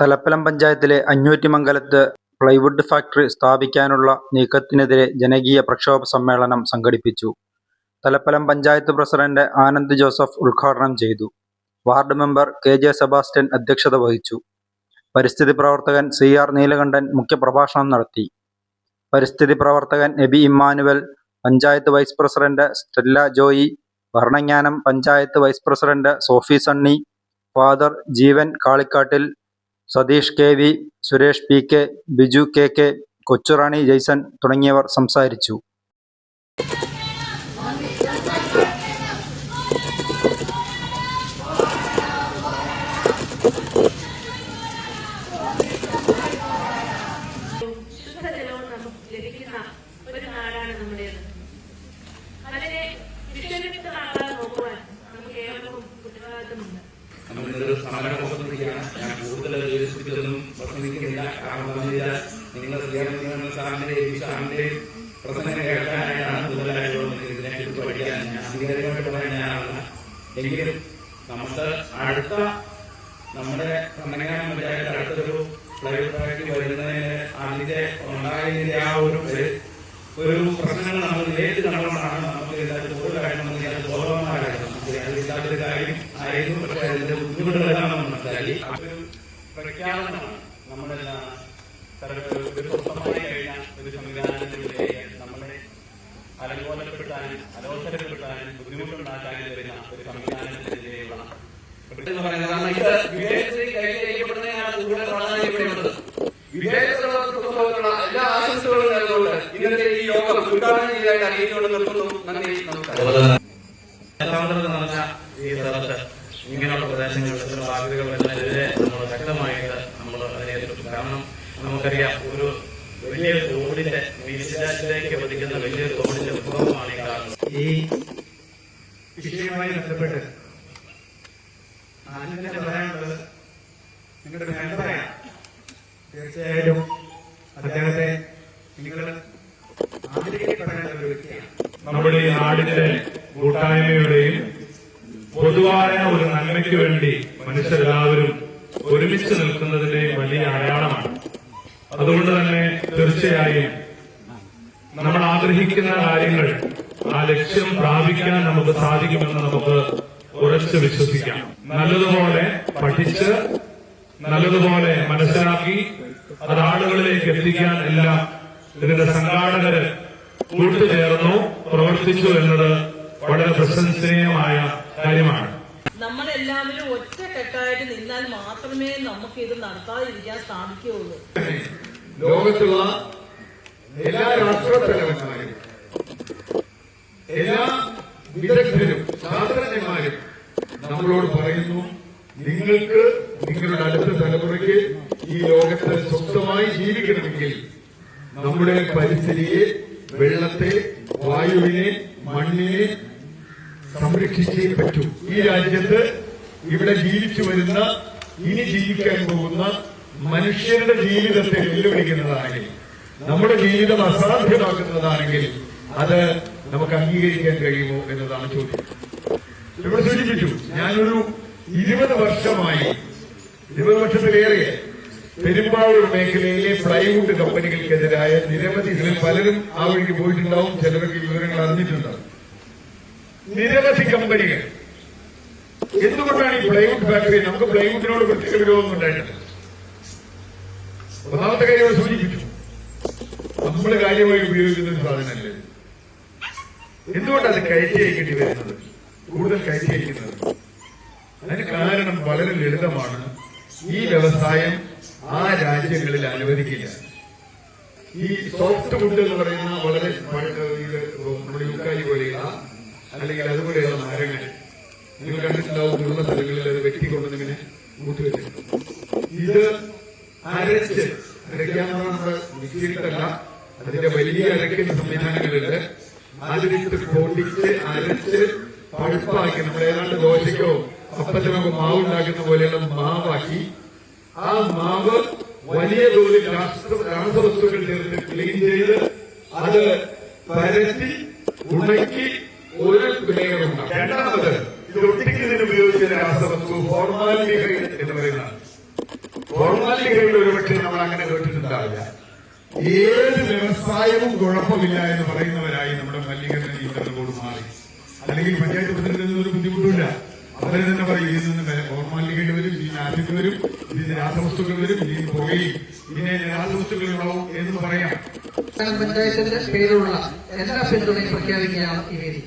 തലപ്പലം പഞ്ചായത്തിലെ അഞ്ഞൂറ്റിമംഗലത്ത് plywood factory സ്ഥാപിക്കാനുള്ള നീക്കത്തിനെതിരെ ജനകീയ പ്രക്ഷോഭ സമ്മേളനം സംഘടിപ്പിച്ചു. തലപ്പലം പഞ്ചായത്ത് പ്രസിഡന്റ് ആനന്ദ് ജോസഫ് ഉദ്ഘാടനം ചെയ്തു. Ward member K. J. Sebastian അധ്യക്ഷത വഹിച്ചു. പരിസ്ഥിതി പ്രവർത്തകൻ സി. ആർ. നീലകണ്ഠൻ മുഖ്യപ്രഭാഷണം നടത്തി. പരിസ്ഥിതി പ്രവർത്തകൻ Aby Emmanuel, panchayat vice president Stella Joy, Bharananganam panchayat vice president Sophy Sunny, father Jeevan Kalikkattil, Satheesh K. V, Suresh P. K, Biju K. K, Kochurani Jaison തുടങ്ങിയവർ സംസാരിച്ചു. പ്രസംഗിക്കുന്നില്ല കാരണം പറഞ്ഞില്ല നിങ്ങൾ വിദ്യാർത്ഥികൾ സാറിന്റെ സാറിന്റെ പ്രസംഗം കേൾക്കാനായിട്ടാണ് കൂടുതലായിട്ടുള്ളത് ഇതിനെക്കുറിച്ച് പഠിക്കാൻ ഞാൻ ആധികാരികമായിട്ട് പറയാൻ ഞാനല്ല എങ്കിലും നമുക്ക് അടുത്ത നമ്മുടെ കണ്ണങ്ങാനം പഞ്ചായത്ത് അടുത്തൊരു ഫ്ലൈറ്റ് വരുന്നതിന് അതിന്റെ ഉണ്ടായതിന്റെ ആ ഒരു ഒരു പ്രശ്നങ്ങൾ നമ്മൾ നേരിട്ട് കണ്ടുകൊണ്ടാണ് നമുക്ക് ഇതിനകത്ത് കൂടുതലായിട്ട് നമുക്ക് ഇതിനകത്ത് ബോധവാന്മാരായിട്ട് നമുക്ക് അതില്ലാത്തൊരു കാര്യം ആയിരുന്നു പക്ഷേ അതിന്റെ ബുദ്ധിമുട്ടുകളെല്ലാം നമ്മൾ മനസ്സിലാക്കി തരത്തിൽ ഒരു സ്വന്തമായി കഴിഞ്ഞ ഒരു സംവിധാനത്തിലേക്ക് നമ്മളെ അലങ്കോലപ്പെടുത്താനും അലോസരപ്പെടുത്താനും ബുദ്ധിമുട്ടുണ്ടാക്കാനും വരുന്ന ഒരു സംവിധാനത്തിനെതിരെയുള്ള എല്ലാ ആശംസകളും നൽകുകൊണ്ട് ഇന്നത്തെ ഈ യോഗം ഉദ്ഘാടനം ചെയ്യാൻ അറിയിച്ചുകൊണ്ട് നിർത്തുന്നു. നന്ദി നമസ്കാരം. ഒരു വലിയ തോടിന്റെ വിശദാശിലേക്ക് പതിക്കുന്ന വലിയൊരു തോടിന്റെ ഉത്ഭവമാണ് ഈ കാണുന്നത്. ഈ വിഷയവുമായി ബന്ധപ്പെട്ട് പറയാനുള്ളത് നിങ്ങളുടെ മെമ്പറാണ് തീർച്ചയായും അദ്ദേഹത്തെ നിങ്ങൾ ആദരിക്കപ്പെടേണ്ട ഒരു വ്യക്തിയാണ്. നമ്മുടെ ഈ നാടിന്റെ കൂട്ടായ്മയുടെയും പൊതുവായ ഒരു നന്മയ്ക്ക് വേണ്ടി മനുഷ്യരെല്ലാവരും ഒരുമിച്ച് നിൽക്കുന്നതിന്റെയും വലിയ അടയാളമാണ് അതുകൊണ്ട് തന്നെ തീർച്ചയായും നമ്മൾ ആഗ്രഹിക്കുന്ന കാര്യങ്ങൾ ആ ലക്ഷ്യം പ്രാപിക്കാൻ നമുക്ക് സാധിക്കുമെന്ന് നമുക്ക് ഉറച്ചു വിശ്വസിക്കാം. നല്ലതുപോലെ പഠിച്ച് നല്ലതുപോലെ മനസ്സിലാക്കി അത് ആളുകളിലേക്ക് എത്തിക്കാൻ എല്ലാം ഇതിന്റെ സംഘാടകര് കൂട്ടുചേർന്നു പ്രവർത്തിച്ചു എന്നത് വളരെ പ്രശംസനീയമായ കാര്യമാണ്. നമ്മളെല്ലാവരും ഒറ്റക്കെട്ടായിട്ട് നിന്നാൽ മാത്രമേ നമുക്ക് ഇത് നടത്താതിരിക്കാൻ സാധിക്കുകയുള്ളൂ. ലോകത്തുള്ള എല്ലാ രാഷ്ട്രത്തലവന്മാരും എല്ലാ വിദഗ്ധരും ശാസ്ത്രജ്ഞന്മാരും നമ്മളോട് പറയുന്നു നിങ്ങൾക്ക് നിങ്ങളുടെ അടുത്ത തലമുറയ്ക്ക് ഈ ലോകത്തെ സ്വസ്ഥമായി ജീവിക്കണമെങ്കിൽ നമ്മുടെ പരിസ്ഥിതിയെ വെള്ളത്തെ വായുവിനെ മണ്ണിനെ സംരക്ഷിച്ചേ പറ്റൂ. ഈ രാജ്യത്ത് ഇവിടെ ജീവിച്ചു വരുന്ന ഇനി ജീവിക്കാൻ പോകുന്ന മനുഷ്യരുടെ ജീവിതത്തെ വെല്ലുവിളിക്കുന്നതാണെങ്കിൽ നമ്മുടെ ജീവിതം അസാധ്യമാക്കുന്നതാണെങ്കിൽ അത് നമുക്ക് അംഗീകരിക്കാൻ കഴിയുമോ എന്നതാണ് ചോദ്യം. ഇവിടെ സൂചിപ്പിച്ചു ഞാനൊരു ഇരുപത് വർഷമായി ഇരുപത് വർഷത്തിലേറെ പെരുമ്പാവൂർ മേഖലയിലെ പ്ലൈവുഡ് കമ്പനികൾക്കെതിരായ നിരവധി ഇതിൽ പലരും ആ വഴിക്ക് പോയിട്ടുണ്ടാവും ചിലർക്ക് വിവരങ്ങൾ അറിഞ്ഞിട്ടുണ്ടാവും. നിരവധി കമ്പനികൾ. എന്തുകൊണ്ടാണ് ഈ പ്ലൈവുഡ് ഫാക്ടറി നമുക്ക് പ്ലൈവുഡിനോട് പ്രത്യേക വിരോധം ഉണ്ടായിട്ടില്ല ഒന്നാമത്തെ കാര്യം സൂചിപ്പിച്ചു. നമ്മൾ കാര്യമായി ഉപയോഗിക്കുന്ന ഒരു സാധനമല്ലേ. എന്തുകൊണ്ടാണ് കയറ്റി അയക്കേണ്ടി വരുന്നത്? കൂടുതൽ കയറ്റി അയക്കുന്നത് അതിന് കാരണം വളരെ ലളിതമാണ്. ഈ വ്യവസായം ആ രാജ്യങ്ങളിൽ അനുവദിക്കില്ല. ഈ സോഫ്റ്റ് വുഡ് എന്ന് പറയുന്ന വളരെ നമ്മുടെ യുക്കാലി പോലെയുള്ള അല്ലെങ്കിൽ അതുപോലെയുള്ള മരങ്ങൾ. നിങ്ങൾ കണ്ടിട്ടുണ്ടാവും ഉള്ള സ്ഥലങ്ങളിൽ അത് വെട്ടിക്കൊണ്ടിങ്ങനെ കൂട്ടുവെച്ചിട്ടുണ്ട് ഇത് അരച്ച് അരയ്ക്കുന്ന സംവിധാനങ്ങളുണ്ട് അതിലിട്ട് പൊടിച്ച് അരച്ച് പഴുപ്പാക്കി നമ്മൾ ഏതാണ്ട് ദോശയ്ക്കോ അപ്പത്തിനൊക്കെ മാവ് ഉണ്ടാക്കുന്ന പോലെയുള്ള മാവാക്കി. ആ മാവ് വലിയ തോതിൽ രാസവസ്തുക്കൾ ചേർത്ത് ക്ലീൻ ചെയ്ത് അത് പരത്തി ഉണക്കി ഒരു ലെയർ ഉണ്ടാക്കും. രണ്ടാമത് ഒട്ടിക്കുന്നതിന് ഉപയോഗിച്ച രാസവസ്തു ഫോർമാലിഹൈഡ് എന്ന് പറയുന്നതാണ്. ഫോർമാലിറ്റികളിൽ ഒരുപക്ഷെ നമ്മൾ അങ്ങനെ കേട്ടിട്ടുണ്ടാവില്ല. ഏത് വ്യവസായവും കുഴപ്പമില്ല എന്ന് പറയുന്നവരായി നമ്മുടെ മല്ലികരണ നിയന്ത്രണ മാറി. അല്ലെങ്കിൽ പഞ്ചായത്ത് പ്രസിഡന്റ് ഒരു ബുദ്ധിമുട്ടില്ല അവരെ തന്നെ പറയും ഇതിൽ നിന്ന് ഫോർമാലിറ്റികൾ വരും ഇതിന് ആദ്യം വരും ഇതിന് രാസവസ്തുക്കൾ വരും ഇതിന് പുകയും ഇതിനെ രാസവസ്തുക്കൾ ഉണ്ടാവും എന്ന് പറയാം. പഞ്ചായത്തിന്റെ പേരുള്ള എല്ലാ പിന്തുണയും പ്രഖ്യാപിക്കുകയാണ് ഈ വേദി.